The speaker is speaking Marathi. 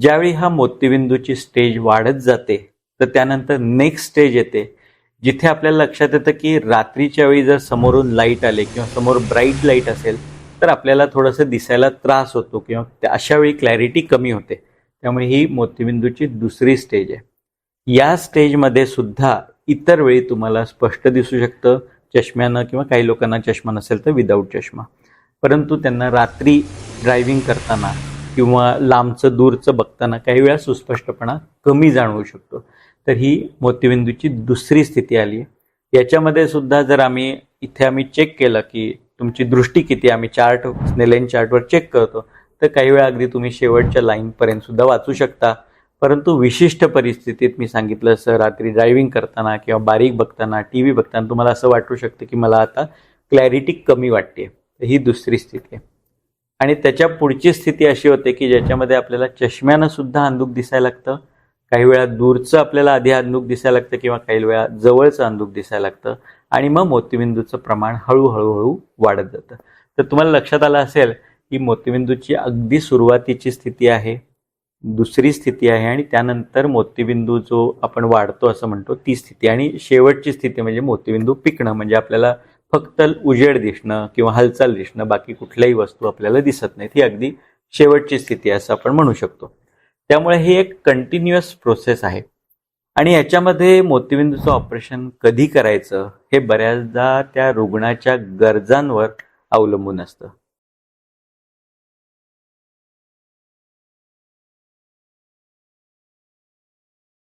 ज्यावेळी हा मोतीबिंदूची स्टेज वाढत जाते तर त्यानंतर नेक्स्ट स्टेज येते जिथे आपल्याला लक्षात येतं की रात्रीच्या वेळी जर समोरून लाइट आले किंवा समोर ब्राईट लाइट असेल तर आपल्याला थोडंसं दिसायला त्रास होतो किंवा त्या- अशा वेळी क्लॅरिटी कमी होते. त्यामुळे ही मोतीबिंदूची दुसरी स्टेज आहे. या स्टेजमध्ये सुद्धा इतर वेळी तुम्हाला स्पष्ट दिसू शकतं चष्म्यानं किंवा काही लोकांना चष्मा नसेल तर विदाऊट चष्मा. परंतु त्यांना रात्री ड्रायव्हिंग करताना किंवा लांबचं दूरचं बघताना काही वेळा सुस्पष्टपणा कमी जाणवू शकतो. तर ही मोतीबिंदूची दुसरी स्थिती आली. आहे याच्यामध्ये सुद्धा जर आम्ही इथे आम्ही चेक केलं की तुमची दृष्टी किती आम्ही चार्ट स्नेलेन चार्टवर चेक करतो तर काही वेळा अगदी तुम्ही शेवटच्या लाईनपर्यंत सुद्धा वाचू शकता. परंतु विशिष्ट परिस्थितीत मी सांगितलं असं रात्री ड्रायव्हिंग करताना किंवा बारीक बघताना टी व्ही बघताना तुम्हाला असं वाटू शकतं की मला आता क्लॅरिटी कमी वाटते ही दुसरी स्थिती आहे. आणि त्याच्या पुढची स्थिती अशी होते की ज्याच्यामध्ये आपल्याला चष्म्यानं सुद्धा अंधुक दिसायला लागतं. काही वेळा दूरचं आपल्याला आधी अंधुक दिसायला लागतं किंवा काही वेळा जवळचं अंधुक दिसायला लागतं. आणि मग मोतीबिंदूचं प्रमाण हळूहळू हळू वाढत जातं. तर तुम्हाला लक्षात आलं असेल की मोतीबिंदूची अगदी सुरुवातीची स्थिती आहे दुसरी स्थिती आहे आणि त्यानंतर मोतीबिंदू जो आपण वाढतो असं म्हणतो ती स्थिती. आणि शेवटची स्थिती म्हणजे मोतीबिंदू पिकणं म्हणजे आपल्याला फक्त उजेड दिसणं किंवा हालचाल दिसणं बाकी कुठल्याही वस्तू आपल्याला दिसत नाहीत ही अगदी शेवटची स्थिती असं आपण म्हणू शकतो. त्यामुळे ही एक कंटिन्युअस प्रोसेस आहे. आणि याच्यामध्ये मोतीबिंदूचं ऑपरेशन कधी करायचं हे बऱ्याचदा त्या रुग्णाच्या गरजांवर अवलंबून असतं.